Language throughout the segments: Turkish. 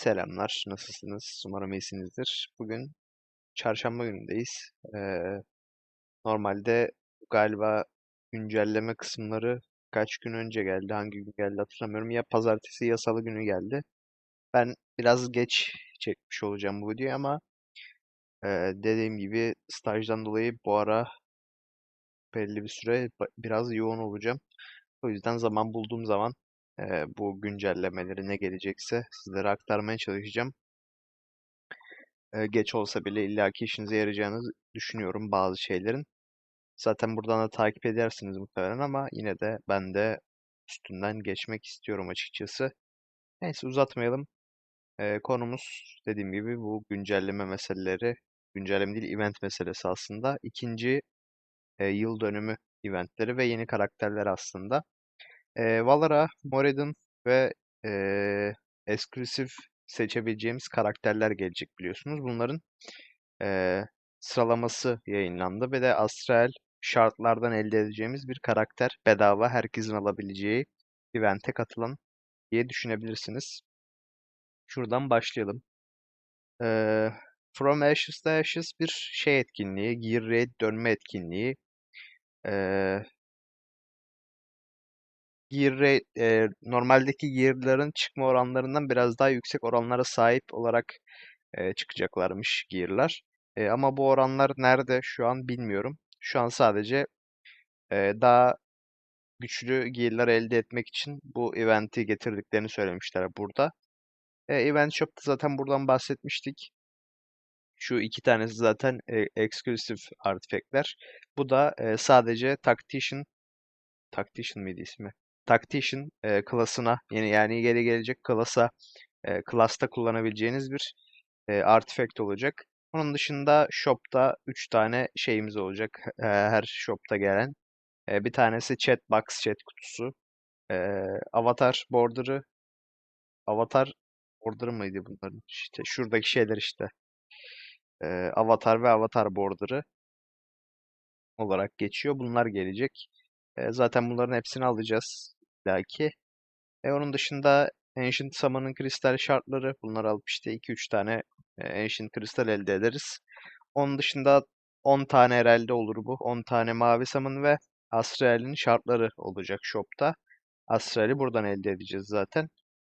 Selamlar, nasılsınız? Umarım iyisinizdir. Bugün çarşamba günündeyiz. Ee, normalde galiba güncelleme kısımları kaç gün önce geldi, hangi gün geldi hatırlamıyorum. Ya pazartesi ya salı günü geldi. Ben biraz geç çekmiş olacağım bu videoyu ama e, dediğim gibi stajdan dolayı bu ara belli bir süre biraz yoğun olacağım. O yüzden zaman bulduğum zaman bu güncellemeleri ne gelecekse sizlere aktarmaya çalışacağım. geç olsa bile illaki işinize yarayacağını düşünüyorum bazı şeylerin. Zaten buradan da takip edersiniz muhtemelen ama yine de ben de üstünden geçmek istiyorum açıkçası. Neyse uzatmayalım. E, konumuz dediğim gibi bu güncelleme meseleleri. Güncelleme değil event meselesi aslında. İkinci e, yıl dönümü eventleri ve yeni karakterler aslında. E, Valara, Moradin ve e, Exclusive seçebileceğimiz karakterler gelecek biliyorsunuz. Bunların e, sıralaması yayınlandı ve de astral şartlardan elde edeceğimiz bir karakter bedava herkesin alabileceği event'e katılan diye düşünebilirsiniz. Şuradan başlayalım. Ee, From Ashes to Ashes bir şey etkinliği, Gear Raid dönme etkinliği. Ee, Gear Raid, e, normaldeki gear'ların çıkma oranlarından biraz daha yüksek oranlara sahip olarak e, çıkacaklarmış gear'lar. E, ama bu oranlar nerede şu an bilmiyorum. Şu an sadece e, daha güçlü gear'lar elde etmek için bu event'i getirdiklerini söylemişler burada. E, Event Shop'ta zaten buradan bahsetmiştik. Şu iki tanesi zaten e, exclusive artifact'ler. Bu da e, sadece Tactician Tactician mıydı ismi? Tactician e, klasına yani, yani geri gelecek klasa e, klasta kullanabileceğiniz bir e, artifact olacak. Onun dışında shop'ta 3 tane şeyimiz olacak. E, her shop'ta gelen. E, bir tanesi chat box chat kutusu. E, avatar border'ı avatar border'ı mıydı bunların? İşte şuradaki şeyler işte. E, avatar ve avatar border'ı olarak geçiyor. Bunlar gelecek. E, zaten bunların hepsini alacağız belki. E, onun dışında Ancient Summon'ın kristal şartları. Bunları alıp işte 2-3 tane e, Ancient kristal elde ederiz. Onun dışında 10 tane herhalde olur bu. 10 tane mavi summon ve Astral'in şartları olacak shop'ta. Astral'i buradan elde edeceğiz zaten.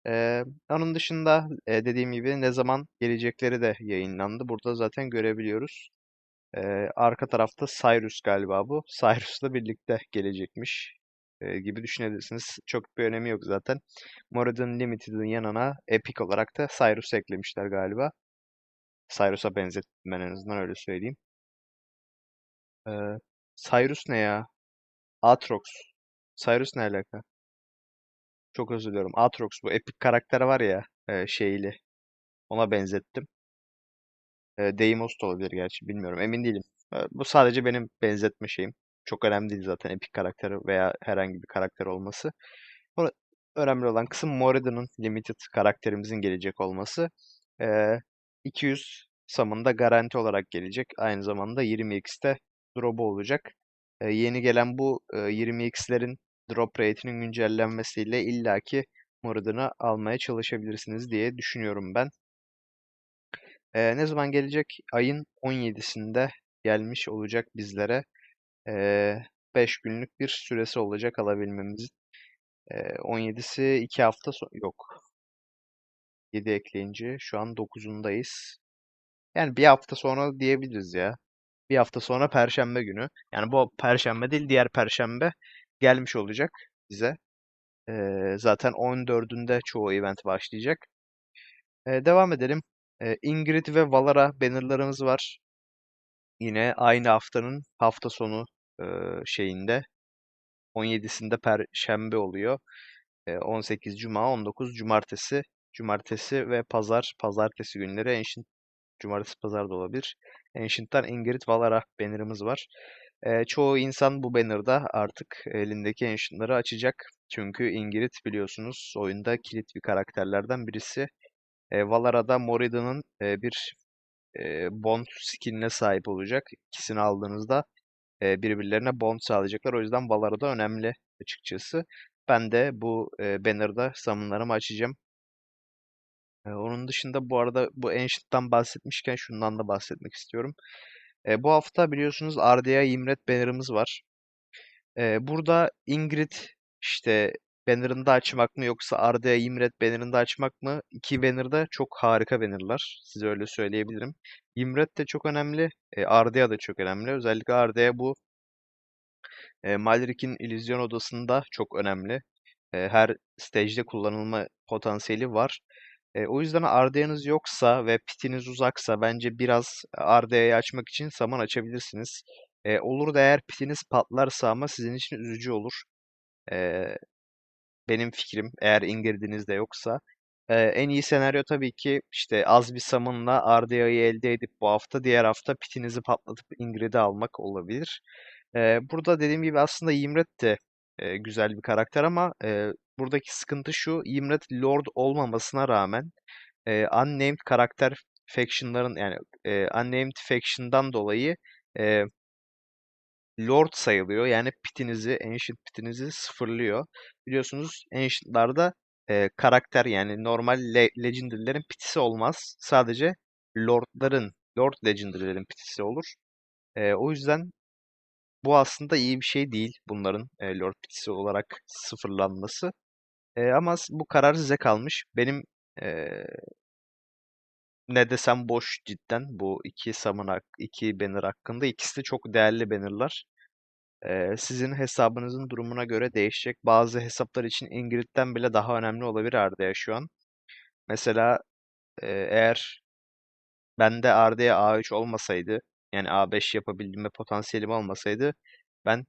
Ee, onun dışında e, dediğim gibi ne zaman gelecekleri de yayınlandı. Burada zaten görebiliyoruz. Ee, arka tarafta Cyrus galiba bu. Cyrus'la birlikte gelecekmiş e, gibi düşünebilirsiniz. Çok bir önemi yok zaten. Moradin Limited'ın yanına Epic olarak da Cyrus eklemişler galiba. Cyrus'a benzettim ben en azından öyle söyleyeyim. Ee, Cyrus ne ya? Aatrox. Cyrus ne alaka? Çok özür diliyorum. Aatrox bu Epic karakteri var ya e, şeyli. Ona benzettim. E, Deimos da olabilir gerçi bilmiyorum emin değilim. E, bu sadece benim benzetme şeyim. Çok önemli değil zaten Epic karakteri veya herhangi bir karakter olması. Önemli olan kısım Moradin'in Limited karakterimizin gelecek olması. E, 200 summon'da garanti olarak gelecek. Aynı zamanda 20x'te drop'u olacak. E, yeni gelen bu e, 20x'lerin drop rate'inin güncellenmesiyle illaki Moradin'i almaya çalışabilirsiniz diye düşünüyorum ben. Ee, ne zaman gelecek? Ayın 17'sinde gelmiş olacak bizlere. Ee, 5 günlük bir süresi olacak alabilmemizin. Ee, 17'si 2 hafta sonra yok. 7 ekleyince şu an 9'undayız. Yani bir hafta sonra diyebiliriz ya. Bir hafta sonra Perşembe günü. Yani bu Perşembe değil diğer Perşembe gelmiş olacak bize. Ee, zaten 14'ünde çoğu event başlayacak. Ee, devam edelim. Ee, Ingrid ve Valara bannerlarımız var. Yine aynı haftanın hafta sonu e, şeyinde 17'sinde Perşembe oluyor. E, 18 Cuma, 19 Cumartesi. Cumartesi ve Pazar, Pazartesi günleri Ancient Cumartesi Pazar da olabilir. Ancient'tan Ingrid Valara bannerımız var. E, çoğu insan bu banner'da artık elindeki Ancient'ları açacak. Çünkü Ingrid biliyorsunuz oyunda kilit bir karakterlerden birisi. E, Valara'da Morida'nın e, bir e, bond skinine sahip olacak. İkisini aldığınızda e, birbirlerine bond sağlayacaklar. O yüzden Valara da önemli açıkçası. Ben de bu e, banner'da summonlarımı açacağım. E, onun dışında bu arada bu Ancient'tan bahsetmişken şundan da bahsetmek istiyorum. E, bu hafta biliyorsunuz RDA Imret banner'ımız var. E, burada Ingrid işte banner'ını da açmak mı yoksa RDA Imret banner'ını da açmak mı? İki banner da çok harika banner'lar. Size öyle söyleyebilirim. Imret de çok önemli. E, RDA da çok önemli. Özellikle RDA bu e, Malrik'in illüzyon odasında çok önemli. E, her stage'de kullanılma potansiyeli var. E, o yüzden RDA'nız yoksa ve pitiniz uzaksa bence biraz RDA'yı açmak için saman açabilirsiniz. E, olur da eğer pitiniz patlarsa ama sizin için üzücü olur. E, benim fikrim eğer Ingrid'iniz de yoksa. E, en iyi senaryo tabii ki işte az bir summon'la RDA'yı elde edip bu hafta diğer hafta pitinizi patlatıp Ingrid'i almak olabilir. E, burada dediğim gibi aslında Ymret de e, güzel bir karakter ama e, buradaki sıkıntı şu Ymret Lord olmamasına rağmen e, unnamed karakter faction'ların yani e, unnamed faction'dan dolayı e, Lord sayılıyor. Yani pitinizi, Ancient pitinizi sıfırlıyor. Biliyorsunuz Ancient'larda e, karakter yani normal le Legendary'lerin pitisi olmaz. Sadece Lord'ların, Lord Legendary'lerin pitisi olur. E, o yüzden bu aslında iyi bir şey değil bunların e, Lord pitisi olarak sıfırlanması. E, ama bu karar size kalmış. Benim e, ne desem boş cidden bu iki summon iki banner hakkında. İkisi de çok değerli bannerlar. Ee, sizin hesabınızın durumuna göre değişecek. Bazı hesaplar için Ingrid'den bile daha önemli olabilir Arda'ya şu an. Mesela e, eğer bende Arda'ya A3 olmasaydı yani A5 yapabildiğime potansiyelim olmasaydı ben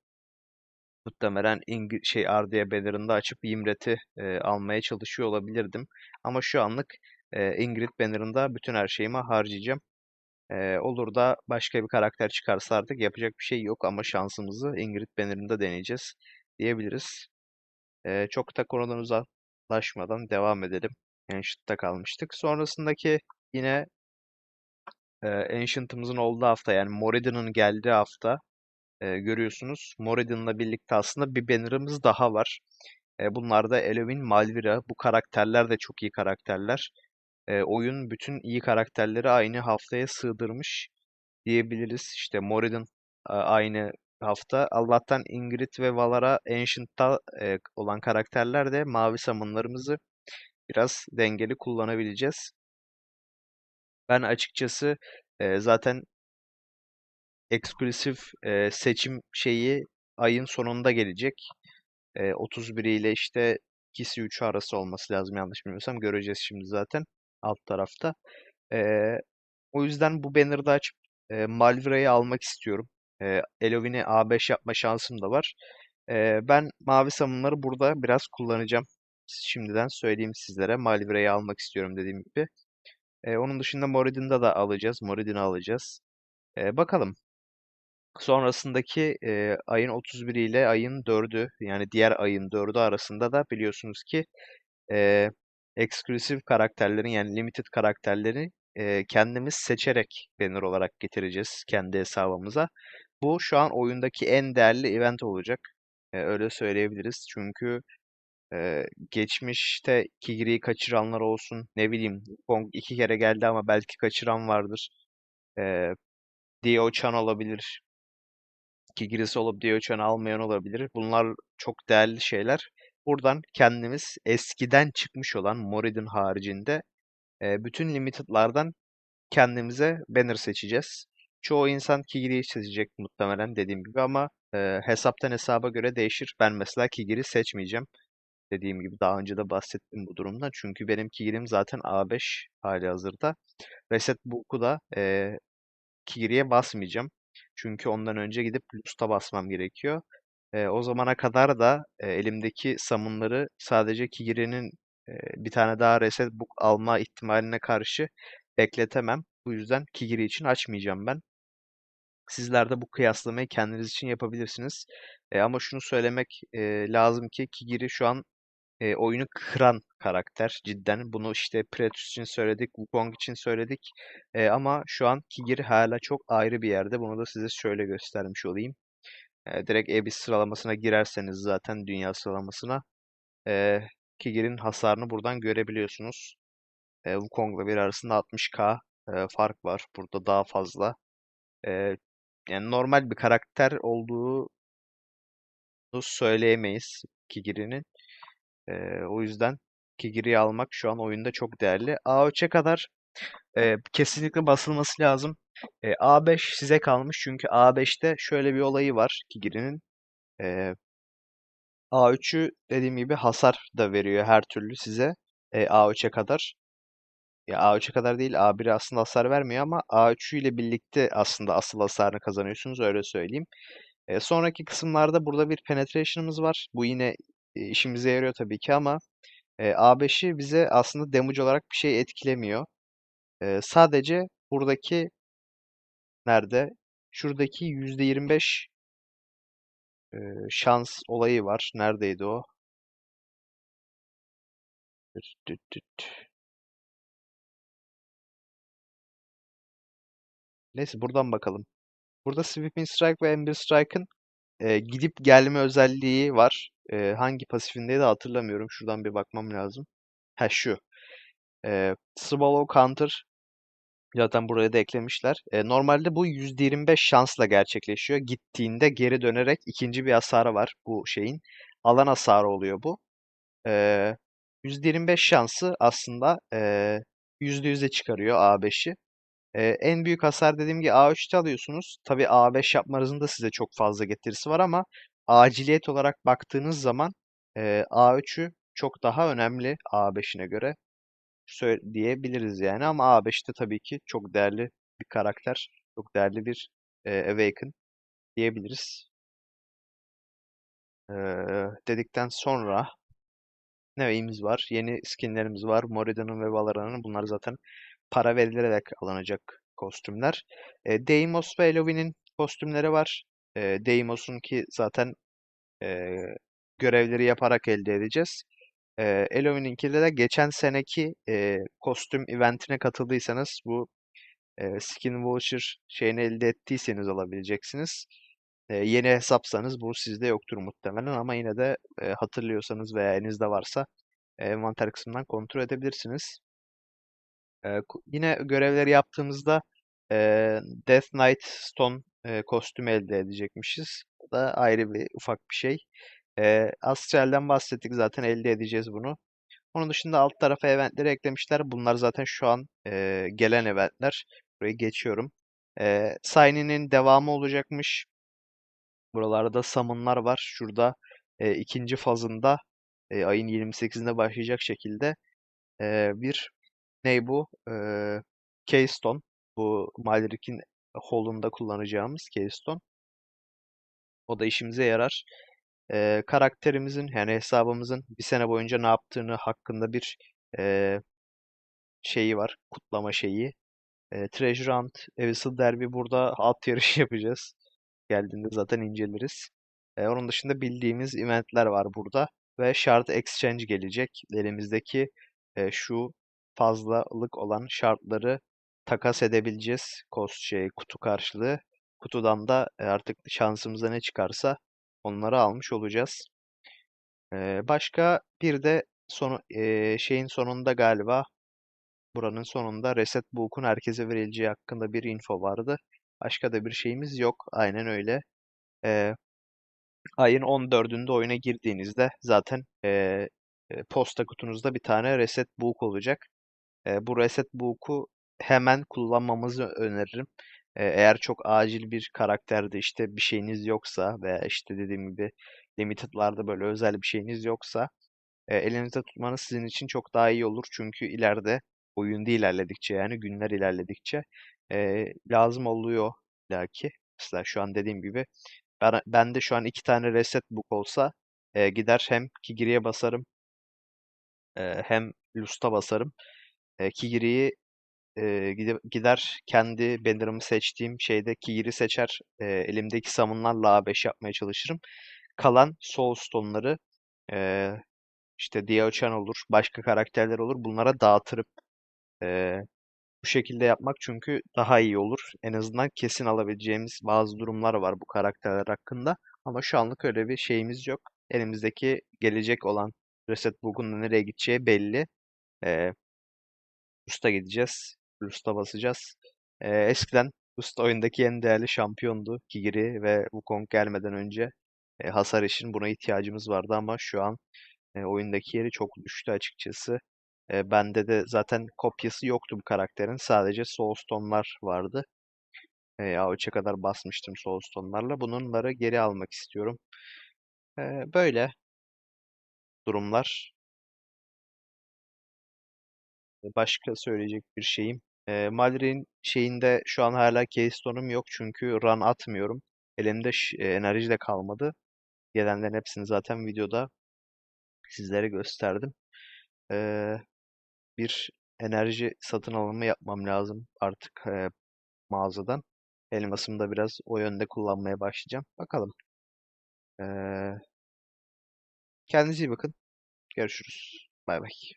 muhtemelen Ingrid, şey Arda'ya banner'ını açıp Ymret'i e, almaya çalışıyor olabilirdim. Ama şu anlık e, Ingrid banner'ında bütün her şeyimi harcayacağım. Olur da başka bir karakter çıkarsa artık yapacak bir şey yok ama şansımızı Ingrid Banner'ında deneyeceğiz diyebiliriz. Çok da konudan uzaklaşmadan devam edelim. Ancient'ta kalmıştık. Sonrasındaki yine e, Ancient'ımızın olduğu hafta yani Moridan'ın geldiği hafta e, görüyorsunuz. Moridan'la birlikte aslında bir banner'ımız daha var. E, bunlar da Elowin, Malvira. Bu karakterler de çok iyi karakterler. E, oyun bütün iyi karakterleri aynı haftaya sığdırmış diyebiliriz. İşte Moradin a- aynı hafta. Allah'tan Ingrid ve Valara Ancient'ta e, olan karakterler de mavi summonlarımızı biraz dengeli kullanabileceğiz. Ben açıkçası e, zaten eksklusif e, seçim şeyi ayın sonunda gelecek. E, 31 ile işte ikisi 3'ü arası olması lazım yanlış bilmiyorsam. Göreceğiz şimdi zaten alt tarafta. E, o yüzden bu banner'da açıp e, Malvira'yı almak istiyorum. E, Elovin'i A5 yapma şansım da var. E, ben mavi savunmaları burada biraz kullanacağım. Şimdiden söyleyeyim sizlere. Malvira'yı almak istiyorum dediğim gibi. E, onun dışında Moridin'da da alacağız. Moridin'i alacağız. E, bakalım. Sonrasındaki e, ayın 31 ile ayın 4'ü yani diğer ayın 4'ü arasında da biliyorsunuz ki e, eksklusif karakterlerin yani limited karakterleri e, kendimiz seçerek banner olarak getireceğiz kendi hesabımıza. Bu şu an oyundaki en değerli event olacak. E, öyle söyleyebiliriz. Çünkü e, geçmişte Kigri'yi kaçıranlar olsun. Ne bileyim Kong iki kere geldi ama belki kaçıran vardır. E, Dio Chan olabilir. Kigri'si olup Dio Chan almayan olabilir. Bunlar çok değerli şeyler. Buradan kendimiz eskiden çıkmış olan Moridin haricinde e, bütün limited'lardan kendimize banner seçeceğiz. Çoğu insan Kigiri'yi seçecek muhtemelen dediğim gibi ama e, hesaptan hesaba göre değişir. Ben mesela Kigiri seçmeyeceğim. Dediğim gibi daha önce de bahsettim bu durumdan. Çünkü benim Kigiri'm zaten A5 hali hazırda. Reset Book'u da e, Kigiri'ye basmayacağım. Çünkü ondan önce gidip Lust'a basmam gerekiyor. E, o zamana kadar da e, elimdeki summon'ları sadece Kigiri'nin e, bir tane daha reset book alma ihtimaline karşı bekletemem. Bu yüzden Kigiri için açmayacağım ben. Sizler de bu kıyaslamayı kendiniz için yapabilirsiniz. E, ama şunu söylemek e, lazım ki Kigiri şu an e, oyunu kıran karakter cidden. Bunu işte Pretus için söyledik, Wukong için söyledik. E, ama şu an Kigiri hala çok ayrı bir yerde. Bunu da size şöyle göstermiş olayım. E, direkt Abyss sıralamasına girerseniz zaten dünya sıralamasına e, Kigir'in hasarını buradan görebiliyorsunuz. E, Wukong'la bir arasında 60k e, fark var. Burada daha fazla. E, yani normal bir karakter olduğu söyleyemeyiz Kigiri'nin. E, o yüzden Kigiri'yi almak şu an oyunda çok değerli. A3'e kadar e, kesinlikle basılması lazım. E, A5 size kalmış çünkü A5'te şöyle bir olayı var Kigiri'nin. E, A3'ü dediğim gibi hasar da veriyor her türlü size e, A3'e kadar. Ya A3'e kadar değil A1'e aslında hasar vermiyor ama A3 ile birlikte aslında asıl hasarını kazanıyorsunuz öyle söyleyeyim. E, sonraki kısımlarda burada bir penetration'ımız var. Bu yine e, işimize yarıyor tabii ki ama e, A5'i bize aslında damage olarak bir şey etkilemiyor. E, sadece buradaki nerede? Şuradaki %25 e, şans olayı var. Neredeydi o? Neyse buradan bakalım. Burada Sweeping Strike ve Ember Strike'ın e, gidip gelme özelliği var. E, hangi pasifindeydi hatırlamıyorum. Şuradan bir bakmam lazım. Ha şu. E, Swallow Counter zaten buraya da eklemişler. E, normalde bu %25 şansla gerçekleşiyor. Gittiğinde geri dönerek ikinci bir hasarı var bu şeyin. Alan hasarı oluyor bu. E, %25 şansı aslında e, %100'e çıkarıyor A5'i. Ee, en büyük hasar dediğim gibi A3'te alıyorsunuz. Tabii A5 yapmanızın da size çok fazla getirisi var ama aciliyet olarak baktığınız zaman e, A3'ü çok daha önemli A5'ine göre diyebiliriz yani. Ama A5'te tabii ki çok değerli bir karakter, çok değerli bir e, Awaken diyebiliriz. Ee, dedikten sonra neyimiz var? Yeni skinlerimiz var. Morida'nın ve Valorant'ın. Bunlar zaten para verilerek alınacak kostümler. E, Deimos ve Elovin'in kostümleri var. E, Deimos'un ki zaten e, görevleri yaparak elde edeceğiz. E, Elovin'inkinde de geçen seneki e, kostüm eventine katıldıysanız bu e, skin voucher şeyini elde ettiyseniz alabileceksiniz. E, yeni hesapsanız bu sizde yoktur muhtemelen ama yine de e, hatırlıyorsanız veya elinizde varsa e, envanter kısmından kontrol edebilirsiniz. Ee, yine görevleri yaptığımızda e, Death Knight Stone e, kostümü elde edecekmişiz. Bu da ayrı bir ufak bir şey. E, Astral'den bahsettik zaten elde edeceğiz bunu. Onun dışında alt tarafa eventleri eklemişler. Bunlar zaten şu an e, gelen eventler. Burayı geçiyorum. E, Signin'in devamı olacakmış. Buralarda summon'lar var. Şurada e, ikinci fazında e, ayın 28'inde başlayacak şekilde e, bir Ney bu? Ee, Keystone. Bu Malrik'in Hall'unda kullanacağımız Keystone. O da işimize yarar. Ee, karakterimizin yani hesabımızın bir sene boyunca ne yaptığını hakkında bir e, şeyi var. Kutlama şeyi. E, Treasure Hunt, Abyssal Derby burada at yarışı yapacağız. Geldiğinde zaten inceleriz. E, onun dışında bildiğimiz eventler var burada. Ve Shard Exchange gelecek. Elimizdeki e, şu fazlalık olan şartları takas edebileceğiz. Cost şey, kutu karşılığı. Kutudan da e, artık şansımıza ne çıkarsa onları almış olacağız. Ee, başka bir de sonu, e, şeyin sonunda galiba buranın sonunda Reset Book'un herkese verileceği hakkında bir info vardı. Başka da bir şeyimiz yok. Aynen öyle. Ee, ayın 14'ünde oyuna girdiğinizde zaten e, posta kutunuzda bir tane Reset Book olacak. E, bu reset book'u hemen kullanmamızı öneririm. Eğer çok acil bir karakterde işte bir şeyiniz yoksa veya işte dediğim gibi limited'larda böyle özel bir şeyiniz yoksa e, elinizde tutmanız sizin için çok daha iyi olur. Çünkü ileride oyunda ilerledikçe yani günler ilerledikçe e, lazım oluyor belki. Mesela şu an dediğim gibi ben, ben de şu an iki tane reset book olsa e, gider hem Kigiri'ye basarım e, hem Lust'a basarım e, Kigiri'yi e, gider kendi banner'ımı seçtiğim şeyde Kigiri seçer. E, elimdeki summon'larla A5 yapmaya çalışırım. Kalan Soulstone'ları e, işte Diao-Chan olur, başka karakterler olur. Bunlara dağıtırıp e, bu şekilde yapmak çünkü daha iyi olur. En azından kesin alabileceğimiz bazı durumlar var bu karakterler hakkında. Ama şu anlık öyle bir şeyimiz yok. Elimizdeki gelecek olan Reset Book'un nereye gideceği belli. E, Usta gideceğiz. Usta basacağız. Ee, eskiden Usta oyundaki en değerli şampiyondu. Kigiri ve Wukong gelmeden önce e, hasar için buna ihtiyacımız vardı ama şu an e, oyundaki yeri çok düştü açıkçası. E, bende de zaten kopyası yoktu bu karakterin. Sadece Soulstone'lar vardı. E, AOC'e kadar basmıştım Soulstone'larla. Bunları geri almak istiyorum. E, böyle durumlar. Başka söyleyecek bir şeyim. E, Malry'in şeyinde şu an hala Keystone'um yok çünkü run atmıyorum. Elimde e, enerji de kalmadı. Gelenlerin hepsini zaten videoda sizlere gösterdim. E, bir enerji satın alımı yapmam lazım artık e, mağazadan. Elmasımı da biraz o yönde kullanmaya başlayacağım. Bakalım. E, kendinize iyi bakın. Görüşürüz. Bay bay.